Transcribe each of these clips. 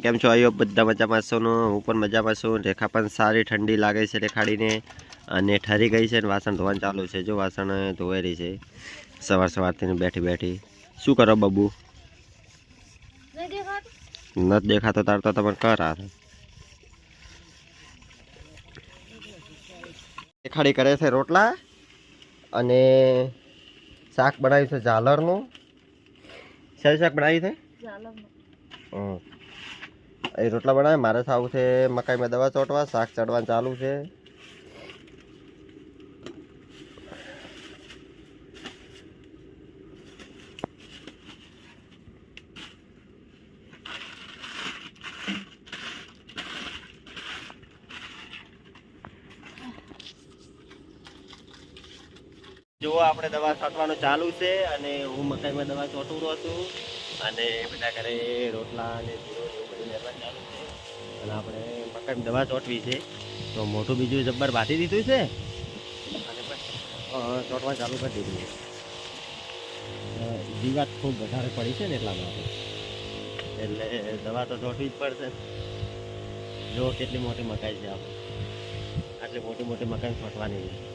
કેમ છો આયો? બધા મજામાં છો હું પણ મજામાં છું. રેખા પણ સારી ઠંડી લાગે છે રેખાડીને. અને ઠરી ગઈ છે ને વાસણ ધોવાનું ચાલુ છે. જો વાસણ ધોવાઈ રહી છે. સવાર સવારથી બેઠી બેઠી. શું કરો બબુ? નથી દેખાતો. તાર તો તમે કરા રેખાડી કરે છે રોટલા. અને શાક બનાવ્યું છે ઝાલરનું. શેનું શાક બનાવ્યું છે? હમ. એ રોટલા બનાવે, મારે થવું છે મકાઈમાં દવા ચોંટવા, શાક ચડવાનું ચાલુ છે. જો આપણે દવા છાંટવાનું ચાલુ છે અને હું મકાઈમાં દવા ચોંટું રહું છું. અને બધા ઘરે રોટલા અને ચાલુ છે. અને આપણે મકાન દવા ચોંટવી છે. તો મોટું બીજું જબ્બર બાંધી દીધું છે. અને પછી ચોંટવા ચાલુ કરી દીધું છે. જીવાત ખૂબ વધારે પડી છે ને એટલા માટે. એટલે દવા તો ચોંટવી જ પડશે. જો કેટલી મોટી મકાઈ છે આપણે. આટલી મોટી મોટી મકાઈ છોટવાની છે.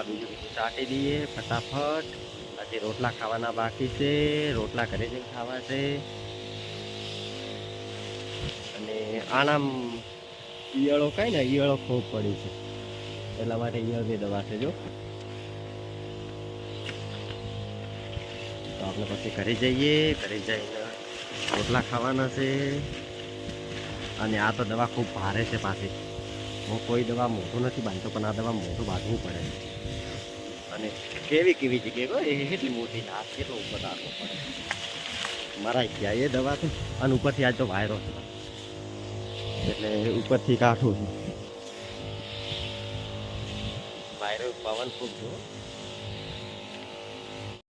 દવા બીજું બીજું ચાટી દઈએ ફટાફટ. આજે રોટલા ખાવાના બાકી છે. રોટલા ઘરે જઈને ખાવા છે. અને આણામ ઈયળો કઈ ને, ઈયળો ખૂબ પડી છે. એટલા માટે ઈયળની દવા છે, જો. તો આપણે પછી ઘરે જઈએ. ઘરે જઈને રોટલા ખાવાના છે. અને આ તો દવા ખૂબ ભારે છે પાછી. હું કોઈ દવા મોટું નથી બાંધતો, પણ આ દવા મોટું બાંધવું પડે અને કેવી કેવી જગ્યાએ કહો, એ કેટલી મોટી હાથ કેટલો ઉપર રાખવો પડે મારા ગયા એ દવા છે અને ઉપરથી આજ તો વાયરો એટલે ઉપરથી કાઠું છે. વાયરો પવન ખૂબ જો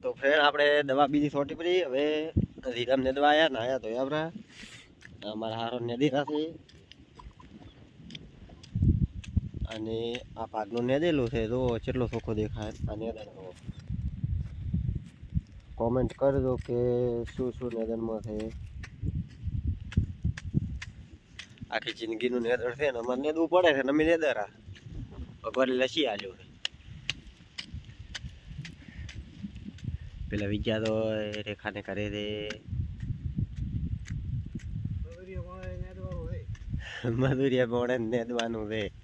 તો ફ્રેન્ડ આપણે દવા બીજી છોટી પડી. હવે રીરમ ને દવા આવ્યા નાયા ધોયા આપણા અમારા હારો નદી નથી અને આ ભાગનું નેદેલું છે જો કેટલો ચોખ્ખો દેખાય? આ નેદનનો કોમેન્ટ કરજો કે શું શું નેદનમાં છે. આખી જિંદગીનું નેદર છે ને અમારે નેદવું પડે છે ને અમે નેદરા. ભગવાન લસી આલ્યો પેલા વિજ્ઞા તો રેખાને કરે છે. મધુરિયા મોડે નેદવાનું છે.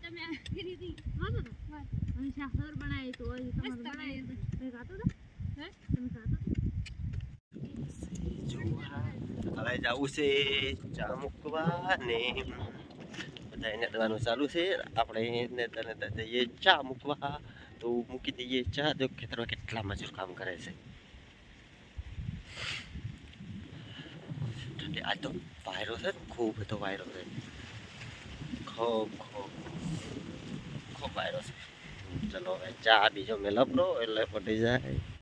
તમે કરી દી હા તો અમે સાકર બનાવી તો તમે ખાતો તો હે તમે ખાતો હવે જવું છે ચા મૂકવા ને બધા એને દવાનું ચાલુ છે આપણે એને તને જઈએ ચા મૂકવા તો મૂકી દઈએ ચા તો ખેતરમાં કેટલા મજૂર કામ કરે છે આજ તો વાયરો છે ખૂબ બધો વાયરો છે ખૂબ ખૂબ ખૂબ વાયરો છે ચલો હવે ચા બીજો મેલપરો એટલે પટી જાય